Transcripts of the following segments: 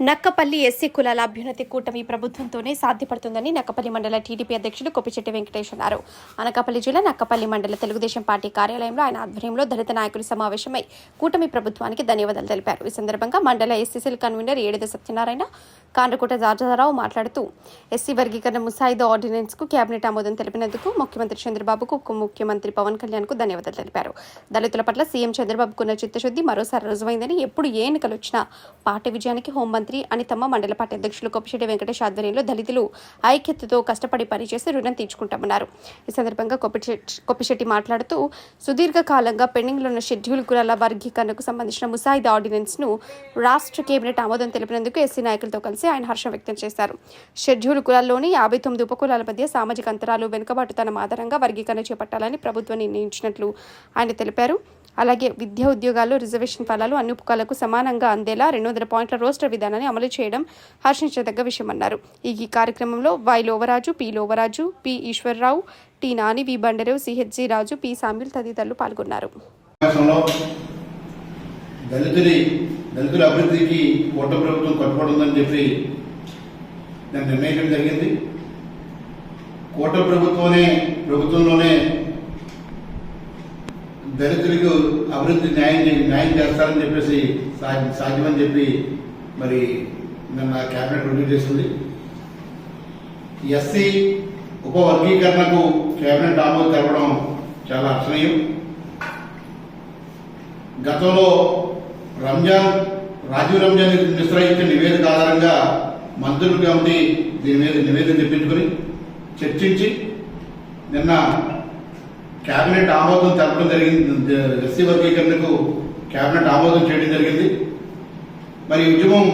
Nakkapalli SC కులాల అభ్యున్నతి కూటమి ప్రభుత్వంతోనే సాధ్యపడుతుందని నక్కపల్లి మండల టీడీపీ అధ్యక్షుడు కొప్పిచెట్టి వెంకటేష్ అన్నారు. అనకాపల్లి జిల్లా నక్కపల్లి మండల తెలుగుదేశం పార్టీ కార్యాలయంలో ఆయన ఆధ్వర్యంలో దళిత నాయకులు సమావేశమై కూటమి ప్రభుత్వానికి ధన్యవాదాలు తెలిపారు. ఈ సందర్భంగా మండల ఎస్సీసీల కన్వీనర్ ఏడిద సత్యనారాయణ కాండ్రకోట రాజారావు మాట్లాడుతూ ఎస్సీ వర్గీకరణ ముసాయిదా ఆర్డినెన్స్కు కేబినెట్ ఆమోదం తెలిపినందుకు ముఖ్యమంత్రి చంద్రబాబుకు ఉప ముఖ్యమంత్రి పవన్ కళ్యాణ్కు ధన్యవాదాలు తెలిపారు. దళితుల పట్ల సీఎం చంద్రబాబుకున్న చిత్తశుద్ధి మరోసారి రుజువైందని ఎప్పుడు ఏ ఎన్నికలు వచ్చినా పార్టీ విజయానికి హోంమంత్రి అనితమ్మ మండల పార్టీ అధ్యక్షులు కొప్పిశెట్టి వెంకటేష్ ఆధ్వర్యంలో దళితులు ఐక్యతతో కష్టపడి పనిచేసి రుణం తీర్చుకుంటామన్నారు. ఈ సందర్భంగా కొప్పిశెట్టి కొప్పిశెట్టి మాట్లాడుతూ సుదీర్ఘకాలంగా పెండింగ్లో ఉన్న షెడ్యూల్ కులాల వర్గీకరణకు సంబంధించిన ముసాయిదా ఆర్డినెన్స్ను రాష్ట్ర కేబినెట్ ఆమోదం తెలిపినందుకు ఎస్సీ నాయకులతో కలిసి ఆయన హర్షం వ్యక్తం చేశారు. షెడ్యూల్ కులాల్లోని యాభై తొమ్మిది ఉపకులాల మధ్య సామాజిక అంతరాలు వెనుకబాటుతనం ఆధారంగా వర్గీకరణ చేపట్టాలని ప్రభుత్వం నిర్ణయించినట్లు ఆయన తెలిపారు. అలాగే విద్యా ఉద్యోగాలు రిజర్వేషన్ ఫలాలు అన్ని ఉపకాలకు సమానంగా అందేలా రెండు వందల పాయింట్ల రోస్టర్ విధానాన్ని అమలు చేయడం హర్షించదగ్గ విషయమన్నారు. ఈ కార్యక్రమంలో Y Lovaraju P Lovaraju P Eswararao T Nani V Bandarevu CHG Raju P Samuel తదితరులు పాల్గొన్నారు. సమావేశంలో దళితుడి దళితుల అభివృద్ధికి కోట ప్రభుత్వం కట్టుబడి చెప్పి నేను నిర్ణయించడం జరిగింది. కోట ప్రభుత్వమే ప్రభుత్వంలోనే దళితులకు అభివృద్ధి న్యాయం న్యాయం చేస్తారని చెప్పేసి సాధ్యమని చెప్పి మరి నిన్న క్యాబినెట్ రివ్యూ చేసింది ఎస్సీ ఉపవర్గీకరణకు కేబినెట్ ఆమోదం తెరవడం చాలా అర్చనీయం గతంలో రంజాన్ రాజీవ్ రంజాన్ మిశ్రా ఇచ్చిన నివేదిక ఆధారంగా మంత్రులు కమిటీ దీని మీద నివేదిక తెప్పించుకొని చర్చించి నిన్న కేబినెట్ ఆమోదం తెలపడం జరిగింది. ఎస్సీ వర్గీకరణకు కేబినెట్ ఆమోదం చేయడం జరిగింది. మరి ఉద్యమం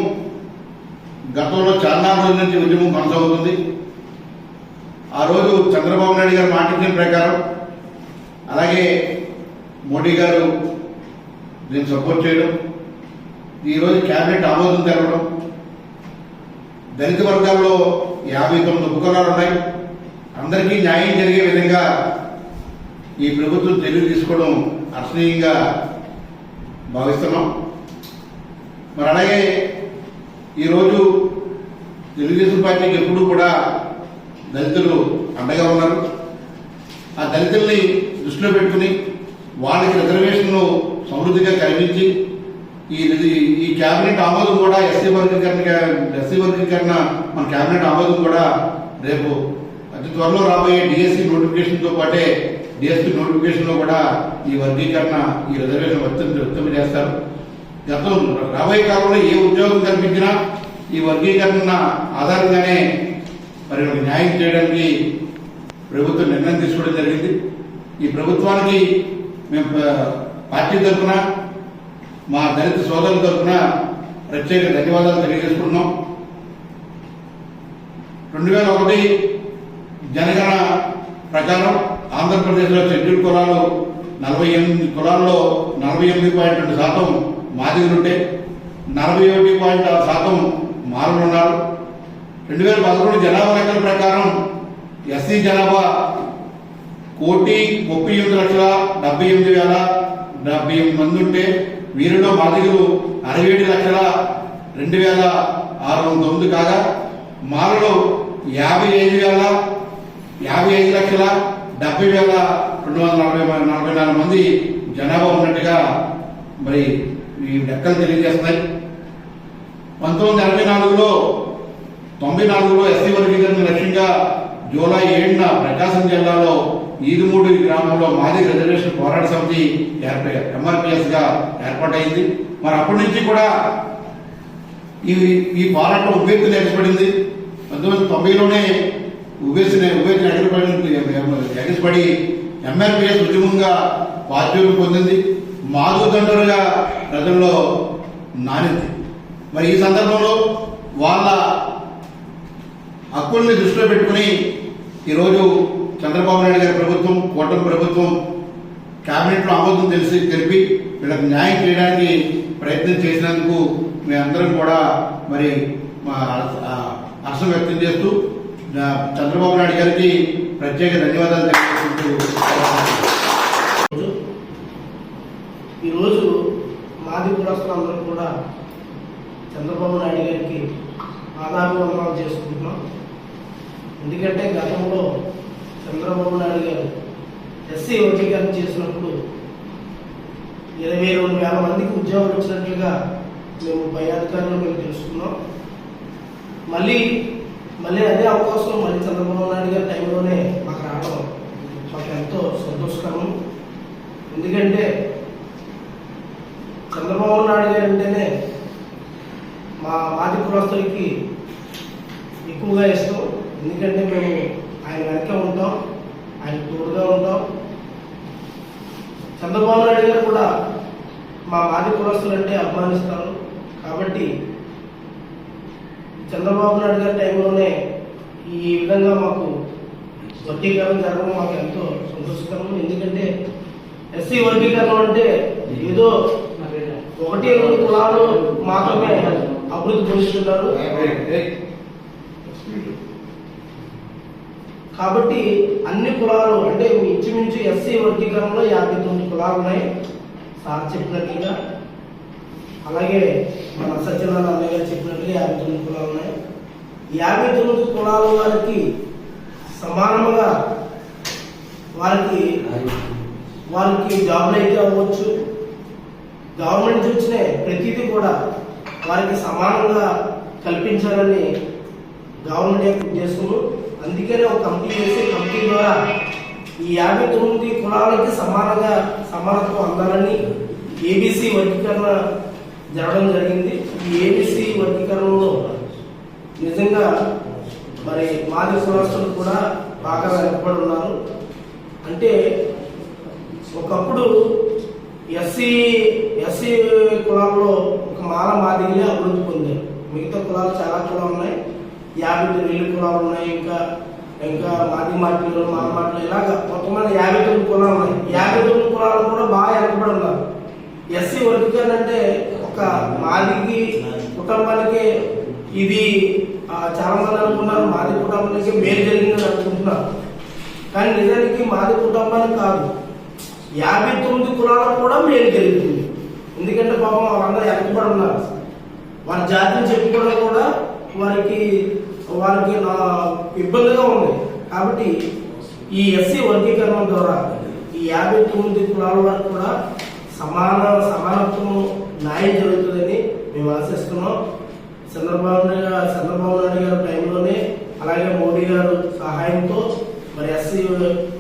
గతంలో చాలా రోజుల నుంచి ఉద్యమం కొనసాగుతుంది. ఆ రోజు చంద్రబాబు నాయుడు గారు మాట్లాడిన ప్రకారం అలాగే మోడీ గారు దీన్ని సపోర్ట్ చేయడం ఈరోజు క్యాబినెట్ ఆమోదం తెలవడం దళిత వర్గాల్లో యాభై తొమ్మిది ఉపకరణాలు ఉన్నాయి. అందరికీ న్యాయం జరిగే విధంగా ఈ ప్రభుత్వం చర్యలు తీసుకోవడం అర్శనీయంగా భావిస్తున్నాం. మరి అలాగే ఈరోజు తెలుగుదేశం పార్టీకి ఎప్పుడూ కూడా దళితులు అండగా ఉన్నారు. ఆ దళితుల్ని దృష్టిలో పెట్టుకుని వాళ్ళకి రిజర్వేషన్లు సమృద్ధిగా కల్పించి ఈ ఈ కేబినెట్ ఆమోదం కూడా ఎస్సీ వర్గీకరణ ఎస్సీ వర్గీకరణ మన కేబినెట్ ఆమోదం కూడా రేపు అతి త్వరలో రాబోయే డిఎస్సి నోటిఫికేషన్తో పాటే డిఎస్సి నోటిఫికేషన్లో కూడా ఈ వర్గీకరణ ఈ రిజర్వేషన్ వర్తింప వర్తింప చేస్తారు. గతం రాబోయే కాలంలో ఏ ఉద్యోగం కల్పించినా ఈ వర్గీకరణ ఆధారంగానే మరి న్యాయం చేయడానికి ప్రభుత్వం నిర్ణయం తీసుకోవడం జరిగింది. ఈ ప్రభుత్వానికి మేము పార్టీ తరఫున మా దళిత సోదరుల తరఫున ప్రత్యేక ధన్యవాదాలు తెలియజేసుకుంటున్నాం. రెండు వేల ఒకటి జనగణన ప్రకారం ఆంధ్రప్రదేశ్లో షెడ్యూల్ కులాలు నలభై ఎనిమిది కులాల్లో నలభై ఎనిమిది పాయింట్ రెండు శాతం మాదిగులుంటే నలభై ఒకటి పాయింట్ ఆరు శాతం మారులు ఉన్నారు. రెండు వేల పదకొండు జనాభా లెక్కల ప్రకారం ఎస్సీ జనాభా కోటి ముప్పై ఎనిమిది లక్షల డెబ్బై ఎనిమిది వేల డెబ్బై ఎనిమిది మంది ఉంటే వీరిలో మాదిగలు అరవై ఏడు లక్షల రెండు వేల ఆరు వందల తొమ్మిది కాగా మాలలో యాభై ఐదు వేల యాభై ఐదు లక్షల డెబ్బై వేల రెండు వందల నలభై నలభై నాలుగు మంది జనాభా ఉన్నట్టుగా మరి ఈ లెక్కలు తెలియజేస్తున్నాయి. పంతొమ్మిది ఎనభై నాలుగులో తొంభై నాలుగులో ఎస్సీ వర్గీకరణ లక్ష్యంగా జూలై ఏడున ప్రకాశం జిల్లాలో ఈదుమూడి గ్రామంలో మాది రిజర్వేషన్ పోరాట సమితి ఏర్ప- ఎంఆర్పిఎస్గా ఏర్పాటైంది. మరి అప్పటి నుంచి కూడా ఈ ఈ పోరాటం ఉవ్వెత్తున ఎగసిపడింది పంతొమ్మిది తొంభైలోనే ఉవ్వేసిన ఉవ్వెత్తున ఎగసిపడి ఎగసిపడి ఎంఆర్పిఎస్ ఉద్యమంగా పార్టీలు పొందింది. మాధుదండరుగా ప్రజల్లో నానింది. మరి ఈ సందర్భంలో వాళ్ళ హక్కుల్ని దృష్టిలో పెట్టుకుని ఈరోజు చంద్రబాబు నాయుడు గారి ప్రభుత్వం కూటమి ప్రభుత్వం కేబినెట్లో ఆమోదం తెలిసి తెలిపి వీళ్ళకి న్యాయం చేయడానికి ప్రయత్నం చేసినందుకు మేమందరం కూడా మరి మా హర్షం వ్యక్తం చేస్తూ చంద్రబాబు నాయుడు గారికి ప్రత్యేక ధన్యవాదాలు తెలియజేసుకుంటూ ఈరోజు మాది కులస్తులందరూ కూడా చంద్రబాబు నాయుడు గారికి ఆదాభివందనాలు చేసుకుంటున్నాం. ఎందుకంటే గతంలో చంద్రబాబు నాయుడు గారు ఎస్సీ వర్గీకరణ చేసినప్పుడు ఇరవై రెండు వేల మందికి ఉద్యోగం వచ్చినట్లుగా మేము పై అధికారులు మేము తెలుసుకున్నాం. మళ్ళీ మళ్ళీ అదే అవకాశం మళ్ళీ చంద్రబాబు నాయుడు గారి టైంలోనే మాకు రావడం మాకు ఎంతో సంతోషకరం. ఎందుకంటే చంద్రబాబు నాయుడు గారు అంటేనే మా మాది కులస్తులకి ఎక్కువగా ఇష్టం. ఎందుకంటే మేము ఆయన వెనక ఉంటాం ఆయన తోడుగా ఉంటాం. చంద్రబాబు నాయుడు గారు కూడా మా మాది కులస్తులంటే అభిమానిస్తారు. కాబట్టి చంద్రబాబు నాయుడు గారి టైంలోనే ఈ విధంగా మాకు వర్గీకరణ జరగడం మాకు ఎంతో సంతోషకరం ఎందుకంటే ఎస్సీ వర్గీకరణ అంటే ఏదో ఒకటి రెండు కులాలు మాత్రమే అభివృద్ధి పొందుతున్నారు కాబట్టి అన్ని కులాలు అంటే ఇంచుమించు ఎస్సీ వర్గీకరణలో యాభై తొమ్మిది కులాలు ఉన్నాయి. సార్ చెప్పినట్లుగా అలాగే మన సత్యనారాయణ అన్నయ్య గారు చెప్పినట్లుగా యాభై తొమ్మిది కులాలు ఉన్నాయి. యాభై తొమ్మిది కులాల వారికి సమానముగా వారికి వారికి జాబ్లు అయితే అవ్వచ్చు. గవర్నమెంట్ నుంచి వచ్చిన ప్రతిదీ కూడా వారికి సమానంగా కల్పించాలని గవర్నమెంట్ యొక్క ఉద్దేశము అందుకనే ఒక కంపెనీ చేసి కంపెనీ ద్వారా ఈ యాభై తొమ్మిది కులాలకి సమానంగా సమానత్వం అందాలని ఏబీసీ వర్గీకరణ జరగడం జరిగింది. ఈ ఏబిసి వర్గీకరణలో నిజంగా మరి మాజీ కులస్తులు కూడా బాగా వెనకబడి ఉన్నారు. అంటే ఒకప్పుడు ఎస్సీ ఎస్సీ కులంలో ఒక మాల మాదిరిగా అభివృద్ధి పొందారు. మిగతా కులాలు చాలా కూడా ఉన్నాయి. యాభై తొమ్మిది కులాలు ఉన్నాయి. ఇంకా ఇంకా మాది మాటలు మాల మాటలు ఇలాగ మొత్తమైన యాభై తొమ్మిది కులాలు ఉన్నాయి. యాభై తొమ్మిది కులాలు కూడా బాగా వెనకబడి ఉన్నారు. ఎస్సీ వర్గీకరణ అంటే ఒక మాదికి కుటుంబానికి ఇది చాలా మంది అనుకున్నారు. మాది కుటుంబానికి మేలు జరిగిందని అనుకుంటున్నారు. కానీ నిజానికి మాది కుటుంబానికి కాదు. యాభై తొమ్మిది కులాలకు కూడా మేలు జరుగుతుంది ఎందుకంటే పాపం వాళ్ళందరూ వెనకబడి ఉన్నారు. వారి జాతిని చెప్పుకోవడం కూడా వారికి వారికి నా ఇబ్బందిగా ఉంది. కాబట్టి ఈ ఎస్సీ వర్గీకరణ ద్వారా ఈ యాభై తొమ్మిది కులాల వరకు కూడా సమాన సమానత్వం న్యాయం జరుగుతుందని మేము ఆశిస్తున్నాం. చంద్రబాబు నాయుడు చంద్రబాబు నాయుడు గారి టైంలోనే అలాగే మోడీ గారు సహాయంతో మరి ఎస్సీ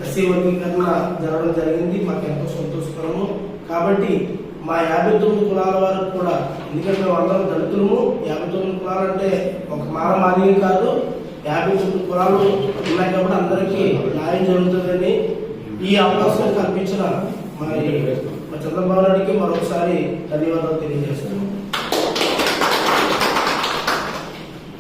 ఎస్సీ వర్గీకరణ జరగడం జరిగింది. మాకు ఎంతో సంతోషకరము. కాబట్టి మా యాభై తొమ్మిది కులాల వారికి కూడా ఎందుకంటే మేము అందరం దళితులము యాభై తొమ్మిది కులాలు అంటే ఒక మాల మాదిరి కాదు. యాభై తొమ్మిది కులాలు ఉన్నాయి కాబట్టి అందరికీ న్యాయం జరుగుతుందని ఈ అవకాశం కల్పించిన మరి మా చంద్రబాబు నాయుడికి మరొకసారి ధన్యవాదాలు తెలియజేస్తున్నాను.